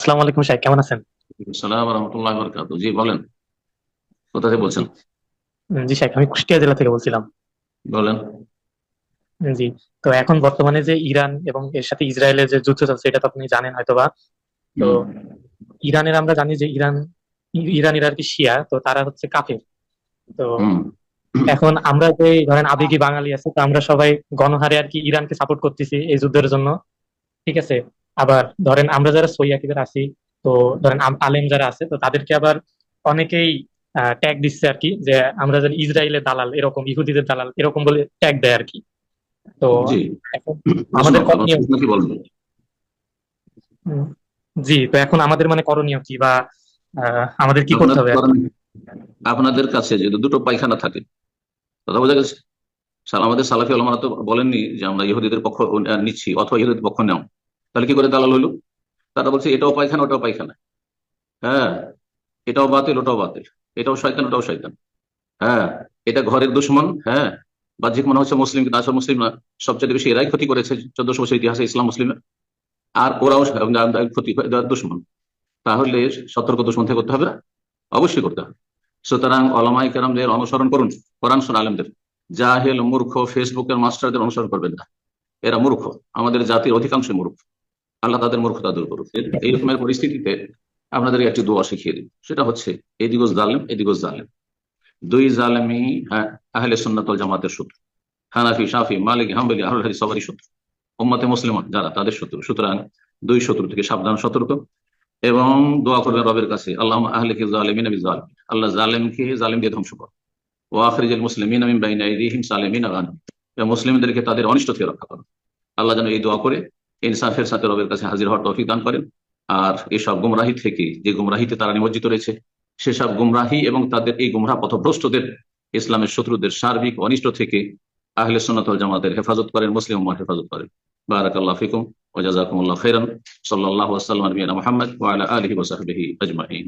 আসসালামু আলাইকুম সাহেব কেমন আছেন? সালাম রহমতুল্লাহ বরকাত জি বলেন। কোথা থেকে বলছেন? জি সাহেব আমি কুষ্টিয়া জেলা থেকে বলছিলাম। বলেন। জি তো এখন বর্তমানে যে ইরান এবং এর সাথে ইসরায়েলের যে যুদ্ধ চলছে এটা তো আপনি জানেন হয়তোবা। তো ইরানের আমরা জানি যে ইরান ইরানিরা আর কি শিয়া তো তারা হচ্ছে কাফের। তো এখন আমরা যে ধরেন আবেগী বাঙালি আছে তো আমরা সবাই গণহারে আর কি ইরানকে সাপোর্ট করতেছি এই যুদ্ধের জন্য। ঠিক আছে? আবার ধরেন আমরা যারা সই আকিদের আছি তো ধরেন আলেম যারা আছে তো তাদেরকে আবার অনেকেই ট্যাগ দিচ্ছে আর কি যে আমরা যেন ইসরায়েলের দালাল এরকম ইহুদিদের দালাল এরকম বলে ট্যাগ দেয় আর কি। তো জি। আমাদের জি তো এখন আমাদের মানে করণীয় কি বা আমাদের কি করতে হবে আপনাদের- কাছে যদি দুটো পায়খানা থাকে কথা বোঝা গেছে? আমাদের সালাফি আলমারা তো বলেননি যে আমরা ইহুদিদের পক্ষ নিচ্ছি অথবা ইহুদিদের পক্ষ নেও। তাহলে কি করে দালাল হইল? তারা বলছে, এটাও পায়খানা, ওটাও পায়খানা। হ্যাঁ এটাও বাতিল, ওটাও বাতিল। এটাও শয়তান, ওটাও শয়তান। হ্যাঁ এটা ঘরের দুশ্মন হ্যাঁ। বাহ্যিক মনে হচ্ছে মুসলিম, কিন্তু আসলে মুসলিম না। সবচেয়ে বেশি এরাই ক্ষতি করেছে চোদ্দশো বছর ইতিহাসে ইসলাম মুসলিমের। আর ওরাও ক্ষতি দুশ্মন। তাহলে সতর্ক দুশ্মন থেকে করতে হবে? না অবশ্যই করতে হবে। সুতরাং অলামাই কেরামদের অনুসরণ করুন, কোরআন শুন আলেমদের। জাহেল, মূর্খ, ফেসবুকের মাস্টারদের অনুসরণ করবেন না। এরা মূর্খ। আমাদের জাতির অধিকাংশ মূর্খ। আল্লাহ তাদের মূর্খতা দূর করুক। এই- রকমের পরিস্থিতিতে আপনাদের একটি দোয়া শিখিয়ে দিন সেটা হচ্ছে, এদিকে জালেম এদিকে জালেম। দুই জালেমই হ্যাঁ আহলে সুন্নাতল জামাতের শত্রু। হানাফি, শাফি, মালিক, হাম্বলি আহুল সবারই শত্রু। উম্মতে মুসলিমান, যারা, তাদের শত্রু। সুতরাং দুই শত্রু থেকে সাবধান, সতর্ক। এবং দোয়া করবেন রবের কাছে আল্লাহ আহলিকে জালেমিন আবি জালিম। আল্লাহ জালেমকে জালেম দিয়ে ধ্বংস কর ও আখরিজুল মুসলিমিন আমিন বাইনা আইদিহিম সালিমিন আগান মুসলিমদেরকে তাদের অনিষ্ট থেকে রক্ষা করো আল্লাহ যেন এই দোয়া করে ইনসাফের সাথে রবের কাছে হাজির হওয়ার তৌফিক দান করেন। আর এসব গুমরাহি থেকে যে গুমরাহিতে তারা নিমজ্জিত রয়েছে, সেসব গুমরাহি এবং তাদের এই গুমরাহ পথভ্রষ্টদের, ইসলামের শত্রুদের সার্বিক অনিষ্ট থেকে আহলে সুন্নাতুল জামাতের হেফাজত করেন, মুসলিম উম্মার হেফাজত করেন। বারাক আল্লাহ ফিকুম ওজাজাকুমুল্লাহ জাযাকুমুল্লাহ সাল্লাহ সাল্লাল্লাহু ওয়া ওয়ালা আলহি ওসাহবিহি মুহাম্মদ আজমাইন।